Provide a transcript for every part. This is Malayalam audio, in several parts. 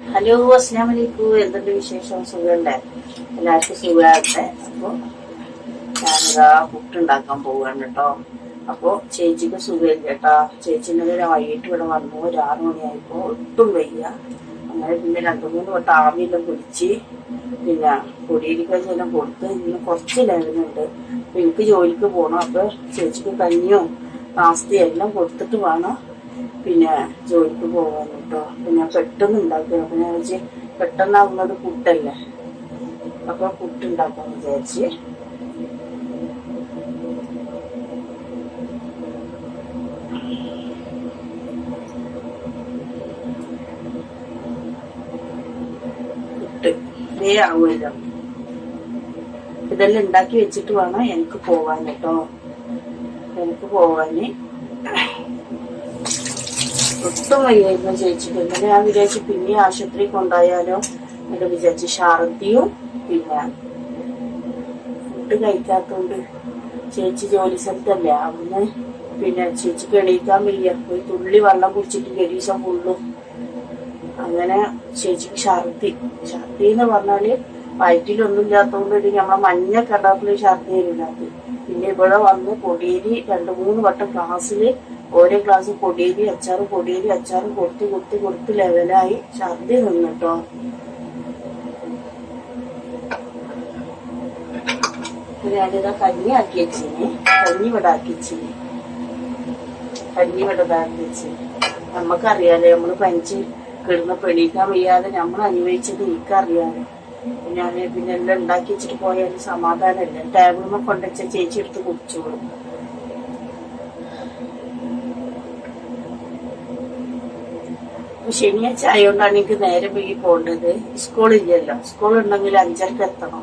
ഹലോ അസ്ലാം വലൈക്കും എന്തുണ്ട് വിശേഷം? സുഖമുണ്ടേ എല്ലാവർക്കും സുഖമാകട്ടെ അപ്പൊ ഞാനിതാ പുട്ടുണ്ടാക്കാൻ പോവാണ് കേട്ടോ അപ്പൊ ചേച്ചിക്ക് സുഖമില്ല കേട്ടോ ചേച്ചിന്റെ ഒരു വൈകിട്ട് ഇവിടെ വന്നു. ഒരു ആറു മണിയായിപ്പോ ഒട്ടും വയ്യ. അങ്ങനെ പിന്നെ രണ്ടു മൂന്ന് വട്ടം ആവിയെല്ലാം കുടിച്ച് പിന്നെ പൊടിയിരിക്കെല്ലാം കൊടുത്ത് ഇന്ന് കുറച്ച് ലെവലുണ്ട്. എനിക്ക് ജോലിക്ക് പോകണം അപ്പൊ ചേച്ചിക്ക് കഞ്ഞിയും നാസ്തിയും എല്ലാം കൊടുത്തിട്ട് വേണം. പിന്നെ ജോലിക്ക് പോകാൻ കേട്ടോ പിന്നെ പെട്ടെന്ന് ഉണ്ടാക്കുക അപ്പൊ ഞാൻ വിചാരിച്ച് പെട്ടെന്നാവുന്നത് പുട്ടല്ലേ? അപ്പൊ പുട്ടുണ്ടാക്കാൻ വിചാരിച്ച്. പുട്ട്. ഇതെല്ലാം ഉണ്ടാക്കി വെച്ചിട്ട് വേണം എനിക്ക് പോവാൻ കേട്ടോ എനിക്ക് പോവാന്. ഒട്ടും വയ്യായിരുന്നു ചേച്ചിക്ക് ഇന്നലെ ഞാൻ വിചാരിച്ചു പിന്നെ ആശുപത്രി കൊണ്ടായാലോ എന്നിട്ട് വിചാരിച്ചു. ഛർദിയും പിന്നെ ഫുഡ് കഴിക്കാത്തോണ്ട് ചേച്ചി ജോലി സ്ഥലത്തല്ലേ. അവിടുന്ന് പിന്നെ ചേച്ചിക്ക് എണീക്കാൻ വയ്യ. പോയി തുള്ളി വെള്ളം കുടിച്ചിട്ട് ഗരീശം ഫുള്ളും അങ്ങനെ ചേച്ചിക്ക് ഛർദി. ഛർദി എന്ന് പറഞ്ഞാൽ വയറ്റിലൊന്നും ഇല്ലാത്തതുകൊണ്ട് നമ്മളെ മഞ്ഞ കടറിൽ ഛർദി ഇല്ലാത്ത പിന്നെ ഇവിടെ വന്ന് പൊടിയിൽ രണ്ടു മൂന്ന് വട്ടം ക്ലാസ്സിൽ ഓരോ ഗ്ലാസ് പൊടിയരി അച്ചാറ് പൊടിയരി അച്ചാറ് കൊടുത്ത് കൊടുത്ത് കൊടുത്ത് ലെവലായി ഛർദി നിന്നിട്ടോ ഞാനിതാ കഞ്ഞി ആക്കി വെച്ചിന്. കഞ്ഞി ഇവിടെ ആക്കി വെച്ചിന്. കഞ്ഞി ഇവിടെ വെച്ചിന് നമുക്കറിയാലോ നമ്മൾ പനിച്ച് കിടന്ന് പെണീക്കാൻ വയ്യാതെ നമ്മൾ അനുഭവിച്ചത് എനിക്കറിയാലോ. ഞാൻ പിന്നെ എല്ലാം ഉണ്ടാക്കി വെച്ചിട്ട് പോയാലും സമാധാനമല്ല. ടേബിളിൽ കൊണ്ടുവച്ച ചേച്ചി എടുത്ത് കുടിച്ചോളും. ശനിയാഴ്ച ആയതുകൊണ്ടാണ് എനിക്ക് നേരെ പോയി പോകേണ്ടത്. സ്കൂളില്ലല്ലോ. സ്കൂൾ ഉണ്ടെങ്കിൽ അഞ്ചരക്ക് എത്തണം.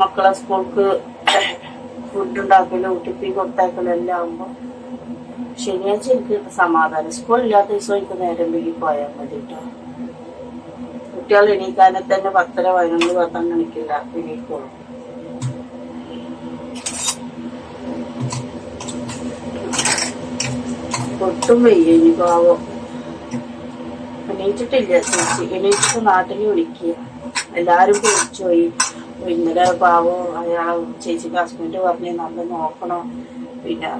മക്കളെ സ്കൂൾക്ക് ഫുഡ് ഉണ്ടാക്കലും ടിപ്പി കൊടുത്താക്കലും എല്ലാം ആകുമ്പോൾ ശനിയാഴ്ച എനിക്ക് സമാധാനം. സ്കൂളില്ലാത്ത ദിവസം എനിക്ക് നേരം വൈകി പോയാൽ മതി കേട്ടോ കുട്ടികൾ എണീക്കാനെ തന്നെ പത്തര പതിനൊന്ന് പത്താം മണിക്കില്ല എണീക്കോളും ഒട്ടും വയ്യ ഇനി പാവം. എണീറ്റിട്ടില്ല. ചേച്ചി എണീറ്റിട്ട് നാട്ടിൽ വിളിക്കുക എല്ലാരും വിളിച്ചു പോയി. ഇന്നലെ പാവം അയാൾ ചേച്ചിക്ക് ഹസ്ബൻഡ് പറഞ്ഞ് നല്ല നോക്കണം. പിന്നെ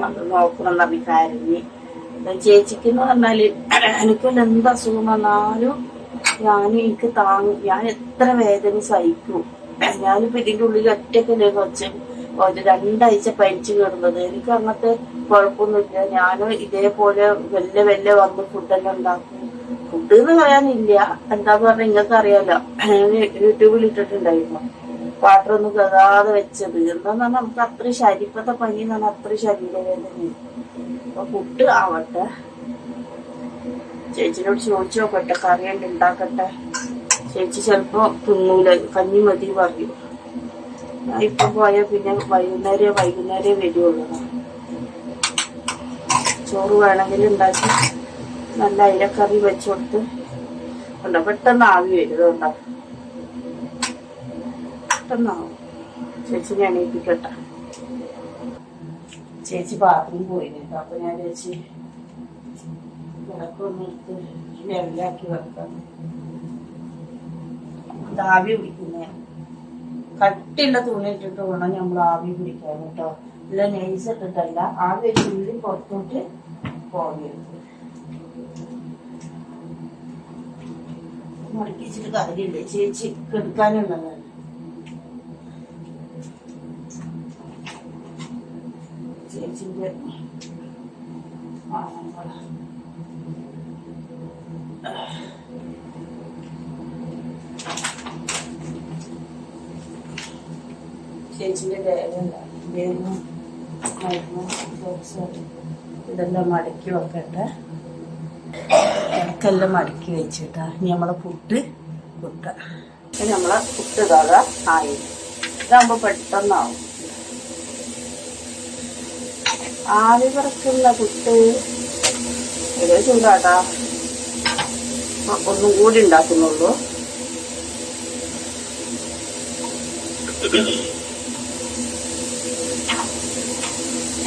നല്ല നോക്കണം പറഞ്ഞ് കരഞ്ഞ്. ചേച്ചിക്ക് എന്ന് പറഞ്ഞാൽ എനിക്കൊരു എന്ത് അസുഖം വന്നാലും ഞാൻ എനിക്ക് താങ്ങും. ഞാൻ എത്ര വേദന സഹിക്കും. ഞാനിപ്പോ ഇതിന്റെ ഉള്ളിൽ ഒറ്റക്കല്ലേ കുറച്ച് ഒരു രണ്ടാഴ്ച പനിച്ചു കിടന്നത്. എനിക്ക് അങ്ങനത്തെ കുഴപ്പമൊന്നുമില്ല ഞാനും ഇതേപോലെ വല്ല വല്ല വന്ന് ഫുഡെല്ലാം ഉണ്ടാക്കും. ഫുഡ് എന്ന് പറയാനില്ല. എന്താന്ന് പറഞ്ഞാൽ നിങ്ങൾക്ക് അറിയാലോ. യൂട്യൂബിൽ ഇട്ടിട്ടുണ്ടായിരുന്നു. വാട്ടർ ഒന്നും കയറാതെ വെച്ചത്. എന്താന്ന് പറഞ്ഞാൽ നമുക്ക് അത്ര ശരീരത്തെ പനി എന്ന് പറഞ്ഞാൽ അത്ര ശരീരവേദന അപ്പൊ ഫുഡ് ആവട്ടെ. ചേച്ചിനോട് ചോദിച്ചു നോക്കട്ടെ. കറി ഉണ്ടാക്കട്ടെ? ചേച്ചി ചിലപ്പോ തിന്നൂല. കഞ്ഞി മതി പറയും ഇപ്പൊ പോയ പിന്നെ വൈകുന്നേരം വൈകുന്നേരം വരുവുള്ളൂ ചോറ് വേണമെങ്കിൽ ഉണ്ടാക്കി നല്ല അയിലക്കറി വെച്ചു കൊടുത്ത് ഉണ്ടോ? പെട്ടെന്ന് ആവി വരും പെട്ടെന്നാവും ചേച്ചി ഞാൻ എണീപ്പിക്കട്ടെ. ചേച്ചി ബാത്റൂം പോയിരുന്നു അപ്പൊ ഞാൻ ചേച്ചി വിളക്കൊന്ന് എടുത്ത് ലെവലാക്കി വെക്കാം. ആവി പിടിക്കുന്നേ കട്ടിയുള്ള തുണി ഇട്ടിട്ട് വേണം നമ്മൾ ആവി പിടിക്കാൻ കേട്ടോ. ഇല്ല നെയ്സ് ഇട്ടിട്ടല്ല. ആവി ഉള്ളി പുറത്തോട്ട് പോകരുത്. മുടക്കിച്ചിട്ട് കാര്യമില്ല. ചേച്ചി കെടുക്കാനുള്ളത് ചേച്ചിന്റെ ദേവല്ല ദേവനും മരുന്നും ഇതെല്ലാം മടക്കി വെക്കട്ടെ. ഇടക്കെല്ലാം മടക്കി വെച്ചിട്ടാ. ഇനി നമ്മളെ പുട്ട് പുട്ട ഇനി നമ്മളെ പുട്ട് ഇതാക ആയി. ഇതാകുമ്പോ പെട്ടെന്നാവും. ആവി പറക്കുന്ന പുട്ട് ഇതേ ചൂടാട്ടാ. ഒന്നും കൂടി ഉണ്ടാക്കുന്നുള്ളൂ.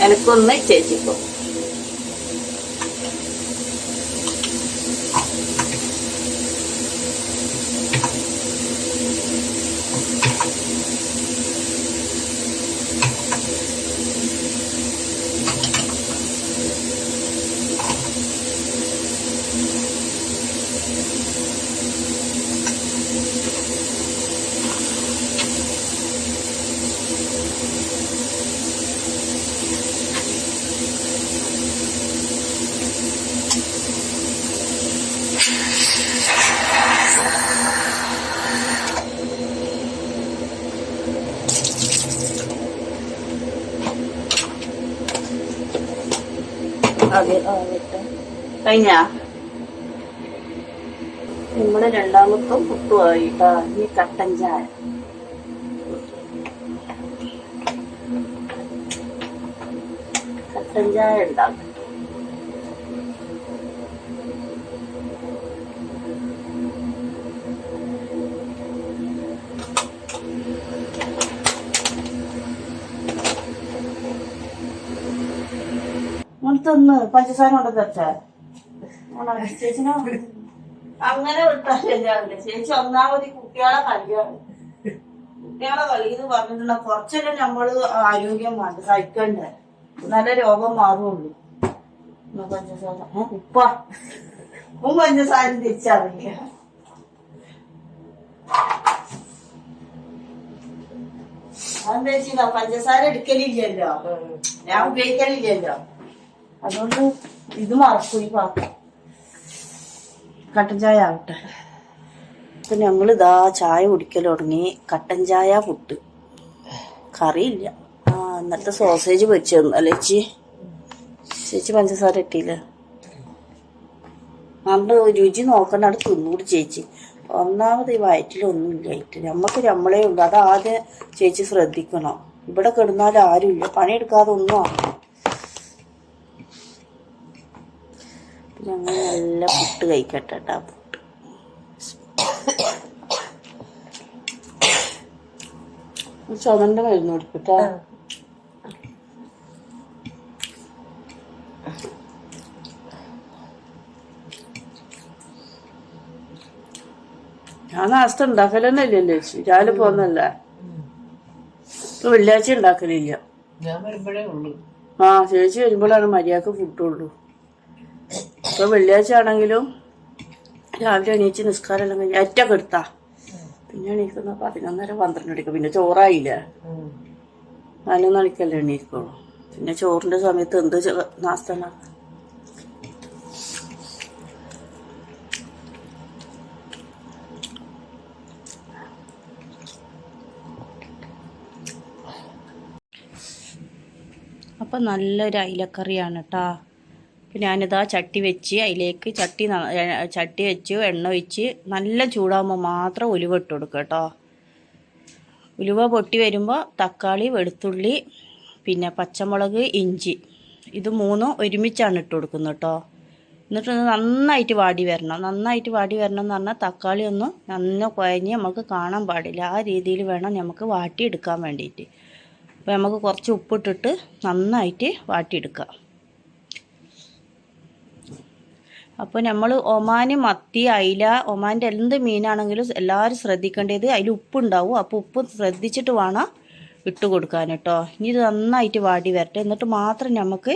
എനക്കൊന്ന് ചേച്ചിക്കോ. കഴിഞ്ഞാ? നമ്മുടെ രണ്ടാമത്തെ പുട്ടുമായി ഈ കട്ടൻ ചായ. കട്ടൻ ചായ ഉണ്ടാക്കും. തിന്ന് പഞ്ചസാര കൊണ്ട് തരട്ടെ അങ്ങനെ വിട്ടാൽ ശരിയാവില്ല ചേച്ചി ഒന്നാമത് കുട്ടികളെ കളിയാണ് കുട്ടികളെ കളി എന്ന് പറഞ്ഞിട്ടുള്ള കുറച്ചല്ലേ നമ്മൾ ആരോഗ്യം വേണ്ട സഹിക്കണ്ടേ. നല്ല രോഗം മാറുള്ളൂ. പഞ്ചസാര. ഉപ്പ. ഉപ്പും പഞ്ചസാര തിരിച്ചറിയ പഞ്ചസാര എടുക്കലില്ലല്ലോ. ഞാൻ ഉപയോഗിക്കലില്ലല്ലോ. അതുകൊണ്ട് ഇത് മറക്കും ഈ പാത്രം. കട്ടൻ ചായ ആവട്ടെ. അപ്പൊ ഞങ്ങൾ ഇതാ ചായ കുടിക്കൽ തുടങ്ങി. കട്ടൻ ചായ പുട്ട്. കറിയില്ല. ആ ഇന്നത്തെ സോസേജ് പൊരിച്ചു തന്നു അല്ലേ ചേച്ചി? ചേച്ചി പഞ്ചസാര ഇട്ടില്ല? നമ്മൾ രുചി നോക്കണ്ട അവിടെ തിന്നൂടി ചേച്ചി. ഒന്നാമത് ഈ വയറ്റിലൊന്നും ഇല്ലായിട്ട് നമ്മക്ക് നമ്മളേ ഉള്ളൂ. അത് ആദ്യം ചേച്ചി ശ്രദ്ധിക്കണം. ഇവിടെ കിടന്നാൽ ആരുമില്ല. പണിയെടുക്കാതെ ഒന്നും ആവില്ല ഞങ്ങൾ നല്ല പുട്ട് കഴിക്കട്ടെ കേട്ടോ പുട്ട് ചുമന്റെ മരുന്ന് കൊടുക്കട്ടാ ഞാൻ നാസ്ത ഉണ്ടാക്കലെന്നെ ഇല്ലല്ലോ ചേച്ചി. രാവിലെ പോന്നല്ല ഇപ്പൊ വെള്ളിയാഴ്ച ഉണ്ടാക്കലില്ല. ഞാൻ വരുമ്പോഴേ ഉള്ളൂ. ആ ചേച്ചി വരുമ്പോഴാണ് മര്യാദയ്ക്ക് ഫുഡുള്ളൂ. ഇപ്പൊ വെള്ളിയാഴ്ച ആണെങ്കിലും രാവിലെ എണീച്ച് നിസ്കാരം എല്ലാം കഴിഞ്ഞ് അറ്റ എടുത്താ. പിന്നെ എണീക്കുന്ന. പതിനൊന്നര പന്ത്രണ്ട് മണിക്ക്. പിന്നെ ചോറായില്ല? പതിനൊന്ന് മണിക്കല്ലേ എണീക്കുള്ളൂ. പിന്നെ ചോറിന്റെ സമയത്ത് എന്ത് നാസ്തന അപ്പം നല്ലൊരു അയിലക്കറിയാണ് കേട്ടോ അപ്പം ഞാനിതാ ചട്ടി വെച്ച് അതിലേക്ക് ചട്ടി ചട്ടി വെച്ച് എണ്ണ ഒഴിച്ച് നല്ല ചൂടാകുമ്പോൾ മാത്രം ഉലുവ ഇട്ട് കൊടുക്കുക കേട്ടോ ഉലുവ പൊട്ടി വരുമ്പോൾ തക്കാളി വെളുത്തുള്ളി പിന്നെ പച്ചമുളക് ഇഞ്ചി ഇത് മൂന്നും ഒരുമിച്ചാണ് ഇട്ട് കൊടുക്കുന്നത് കേട്ടോ എന്നിട്ട് നന്നായിട്ട് വാടി വരണം. നന്നായിട്ട് വാടി വരണം എന്ന് പറഞ്ഞാൽ തക്കാളി ഒന്നും നന്ന കുഴഞ്ഞ് നമുക്ക് കാണാൻ പാടില്ല. ആ രീതിയിൽ വേണം നമുക്ക് വാട്ടിയെടുക്കാൻ വേണ്ടിയിട്ട്. അപ്പോൾ നമുക്ക് കുറച്ച് ഉപ്പിട്ടിട്ട് നന്നായിട്ട് വാട്ടിയെടുക്കാം. അപ്പോൾ നമ്മൾ ഒമാന് മത്തി അയില ഒമാന്റെ എന്ത് മീനാണെങ്കിലും എല്ലാവരും ശ്രദ്ധിക്കേണ്ടത് അതിൽ ഉപ്പുണ്ടാവും. അപ്പോൾ ഉപ്പ് ശ്രദ്ധിച്ചിട്ട് വേണം ഇട്ട് കൊടുക്കാൻ കേട്ടോ. ഇനി ഇത് നന്നായിട്ട് വാടി വരട്ടെ. എന്നിട്ട് മാത്രം നമുക്ക്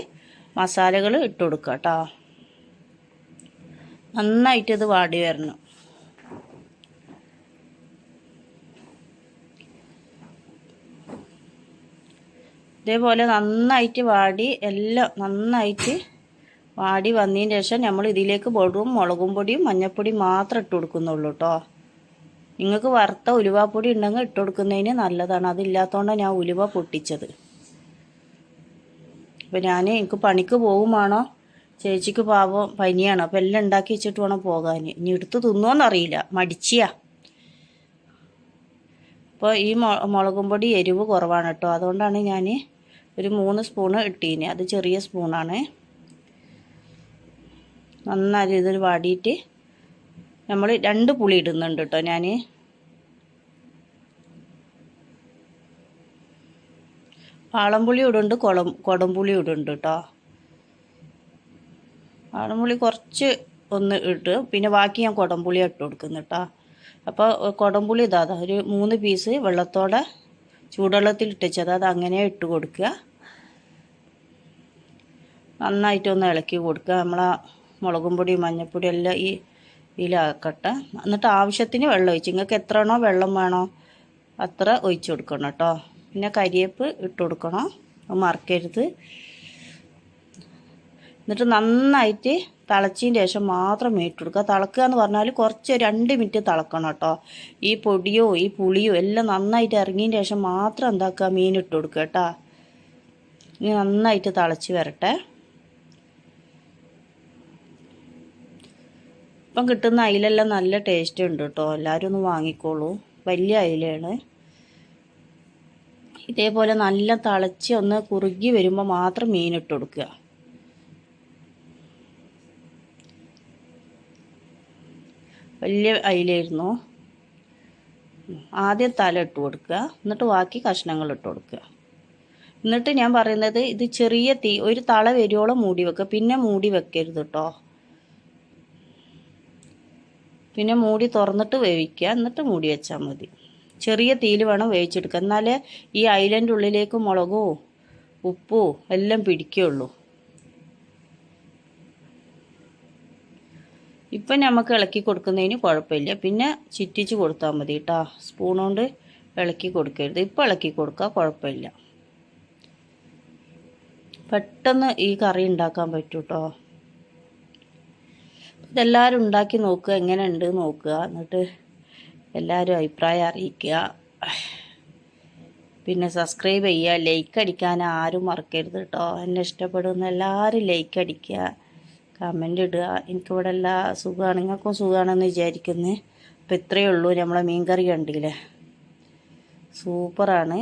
മസാലകൾ ഇട്ട് കൊടുക്കുക കേട്ടോ. നന്നായിട്ട് ഇത് വാടി വരണം. ഇതേപോലെ നന്നായിട്ട് വാടി എല്ലാം നന്നായിട്ട് വാടി വന്നതിന് ശേഷം നമ്മൾ ഇതിലേക്ക് വെറും മുളകും പൊടിയും മഞ്ഞൾപ്പൊടിയും മാത്രം ഇട്ട് കൊടുക്കുന്നുള്ളൂ കേട്ടോ നിങ്ങൾക്ക് വറുത്ത ഉലുവാപ്പൊടി ഉണ്ടെങ്കിൽ ഇട്ട് കൊടുക്കുന്നതിന് നല്ലതാണ്. അതില്ലാത്തതുകൊണ്ടാണ് ഞാൻ ഉലുവ പൊട്ടിച്ചത്. അപ്പം ഞാൻ എനിക്ക് പണിക്ക് പോകുമാണോ ചേച്ചിക്ക് പാവം പനിയാണ്. അപ്പം എല്ലാം ഉണ്ടാക്കി വെച്ചിട്ട് വേണം പോകാൻ ഇനി എടുത്ത് തിന്നുമെന്നറിയില്ല മടിച്ചിയാ. അപ്പോൾ ഈ മുളകും പൊടി എരിവ് കുറവാണ് കേട്ടോ അതുകൊണ്ടാണ് ഞാൻ ഒരു മൂന്ന് സ്പൂണ് ഇട്ടീന്. അത് ചെറിയ സ്പൂണാണ്. നന്നായി ഇതിൽ വാടിയിട്ട് നമ്മൾ രണ്ട് പുളി ഇടുന്നുണ്ട് കേട്ടോ ഞാൻ പാളംപുളി ഇടുന്നുണ്ട് കുളം കുടംപുളി ഇടുന്നുണ്ട് കേട്ടോ. പാളംപുളി കുറച്ച് ഒന്ന് ഇട്ട് പിന്നെ ബാക്കി ഞാൻ കുടംപുളി ഇട്ട് കൊടുക്കുന്നു കേട്ടോ. അപ്പോൾ കുടംപുളി ഇതാ ഒരു മൂന്ന് പീസ് വെള്ളത്തോടെ ചൂടുവെള്ളത്തിൽ ഇട്ടിച്ചത് അത് അങ്ങനെ ഇട്ട് കൊടുക്കുക. നന്നായിട്ടൊന്ന് ഇളക്കി കൊടുക്കുക നമ്മളെ മുളകും പൊടി മഞ്ഞൾപ്പൊടി എല്ലാം ഈ ഇതിലാക്കട്ടെ. എന്നിട്ട് ആവശ്യത്തിന് വെള്ളം ഒഴിച്ച്. നിങ്ങൾക്ക് എത്രയാണോ വെള്ളം വേണോ അത്ര ഒഴിച്ചു കൊടുക്കണം കേട്ടോ. പിന്നെ കരിയേപ്പ് ഇട്ട് കൊടുക്കണം. മറക്കരുത്. എന്നിട്ട് നന്നായിട്ട് തിളച്ചതിന് ശേഷം മാത്രം ഇട്ട് കൊടുക്കുക. തിളക്കുക എന്ന് പറഞ്ഞാൽ കുറച്ച് രണ്ട് മിനിറ്റ് തിളക്കണം കേട്ടോ. ഈ പൊടിയോ ഈ പുളിയോ എല്ലാം നന്നായിട്ട് ഇറങ്ങിയതിന് ശേഷം മാത്രം എന്താക്കുക? മീൻ ഇട്ട് കൊടുക്കുക കേട്ടോ. ഇനി നന്നായിട്ട് തിളച്ച് വരട്ടെ. ഇപ്പം കിട്ടുന്ന അയിലെല്ലാം നല്ല ടേസ്റ്റ് ഉണ്ട് കേട്ടോ എല്ലാവരും ഒന്ന് വാങ്ങിക്കോളൂ. വലിയ അയിലയാണ് ഇതേപോലെ നല്ല തിളച്ച് ഒന്ന് കുറുകി വരുമ്പോൾ മാത്രം മീൻ ഇട്ട് കൊടുക്കുക. വലിയ അയിലായിരുന്നു. ആദ്യം തല ഇട്ട് കൊടുക്കുക. എന്നിട്ട് ബാക്കി കഷ്ണങ്ങൾ ഇട്ട് കൊടുക്കുക. എന്നിട്ട് ഞാൻ പറയുന്നത് ഇത് ചെറിയ തീ ഒരു തള വരുവോളം മൂടി വെക്കുക. പിന്നെ മൂടി വെക്കരുത് കേട്ടോ പിന്നെ മൂടി തുറന്നിട്ട് വേവിക്കുക. എന്നിട്ട് മൂടി വെച്ചാൽ മതി. ചെറിയ തീയിൽ വേണം വേവിച്ചെടുക്കുക എന്നാലേ ഈ ഐലന്റെ ഉള്ളിലേക്ക് മുളകോ ഉപ്പോ എല്ലാം പിടിക്കുകയുള്ളൂ. ഇപ്പം നമുക്ക് ഇളക്കി കൊടുക്കുന്നതിന് കുഴപ്പമില്ല. പിന്നെ ചിറ്റിച്ച് കൊടുത്താൽ മതി കേട്ടോ. സ്പൂൺ കൊണ്ട് ഇളക്കി കൊടുക്കരുത്. ഇപ്പം ഇളക്കി കൊടുക്കുക കുഴപ്പമില്ല. പെട്ടെന്ന് ഈ കറി ഉണ്ടാക്കാൻ പറ്റൂട്ടോ ഇതെല്ലാവരും ഉണ്ടാക്കി നോക്കുക എങ്ങനെ ഉണ്ട് നോക്കുക. എന്നിട്ട് എല്ലാവരും അഭിപ്രായം അറിയിക്കുക. പിന്നെ സബ്സ്ക്രൈബ് ചെയ്യുക ലൈക്ക് അടിക്കാൻ ആരും മറക്കരുത് കേട്ടോ എന്നെ ഇഷ്ടപ്പെടുന്ന എല്ലാവരും ലൈക്ക് അടിക്കുക. കമന്റ് ഇടുക. എനിക്കിവിടെ എല്ലാ സുഖമാണ്. നിങ്ങൾക്കും സുഖമാണെന്ന് വിചാരിക്കുന്നത് അപ്പം ഇത്രയേ ഉള്ളൂ. നമ്മളെ മീൻകറി കണ്ടില്ലേ? സൂപ്പറാണ്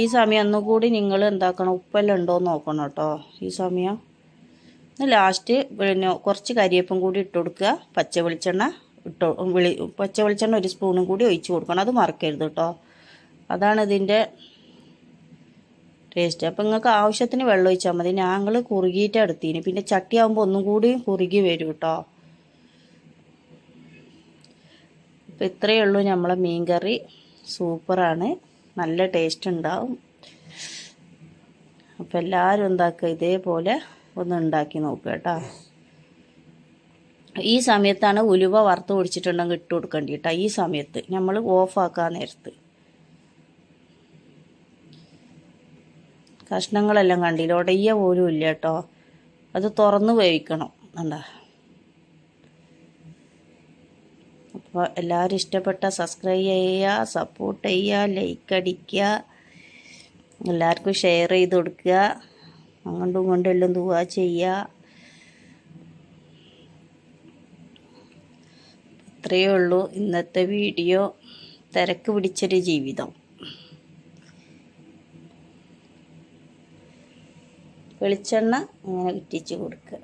ഈ സമയം ഒന്നുകൂടി നിങ്ങൾ എന്താക്കണം? ഉപ്പെല്ലാം ഉണ്ടോ എന്ന് നോക്കണം കേട്ടോ ഈ സമയം ലാസ്റ്റ് പിന്നെ കുറച്ച് കരിയേപ്പും കൂടി ഇട്ട് കൊടുക്കുക. പച്ച വെളിച്ചെണ്ണ ഇട്ട് വെളി പച്ച വെളിച്ചെണ്ണ ഒരു സ്പൂണും കൂടി ഒഴിച്ച് കൊടുക്കണം. അത് മറക്കരുത് കേട്ടോ അതാണ് ഇതിന്റെ ടേസ്റ്റ് അപ്പം നിങ്ങൾക്ക് ആവശ്യത്തിന് വെള്ളം ഒഴിച്ചാൽ മതി. ഞങ്ങൾ കുറുകിയിട്ട് എടുത്തിന്. പിന്നെ ചട്ടിയാകുമ്പോൾ ഒന്നും കൂടി കുറുകി വരും കേട്ടോ അപ്പം ഇത്രയേ ഉള്ളൂ നമ്മളെ മീൻകറി സൂപ്പറാണ് നല്ല ടേസ്റ്റ് ഉണ്ടാവും. അപ്പോൾ എല്ലാവരും എന്താക്കുക? ഇതേപോലെ ഒന്ന് ഉണ്ടാക്കി നോക്കുക കേട്ടോ. ഈ സമയത്താണ് ഉലുവ വറുത്ത് പൊടിച്ചിട്ടുണ്ടെങ്കിൽ ഇട്ട് കൊടുക്കേണ്ടി കേട്ടോ. ഈ സമയത്ത് നമ്മൾ ഓഫാക്കാൻ നേരത്ത്. കഷ്ണങ്ങളെല്ലാം കണ്ടില്ല? ഉടയ്യ പോലും ഇല്ല കേട്ടോ. അത് തുറന്ന് വേവിക്കണം. എന്താ അപ്പോൾ എല്ലാവരും ഇഷ്ടപ്പെട്ട സബ്സ്ക്രൈബ് ചെയ്യുക സപ്പോർട്ട് ചെയ്യുക ലൈക്ക് അടിക്കുക എല്ലാവർക്കും ഷെയർ ചെയ്ത് കൊടുക്കുക. അങ്ങോട്ടും ഇങ്ങോട്ടും എല്ലാം ദുവാ ചെയ്യുക ഇത്രയേ ഉള്ളൂ ഇന്നത്തെ വീഡിയോ. തിരക്ക് പിടിച്ചൊരു ജീവിതം. വെളിച്ചെണ്ണ അങ്ങനെ ഇറ്റിച്ച് കൊടുക്കുക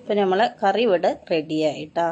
അപ്പോൾ നമ്മളെ കറി ഇവിടെ റെഡിയായിട്ടാ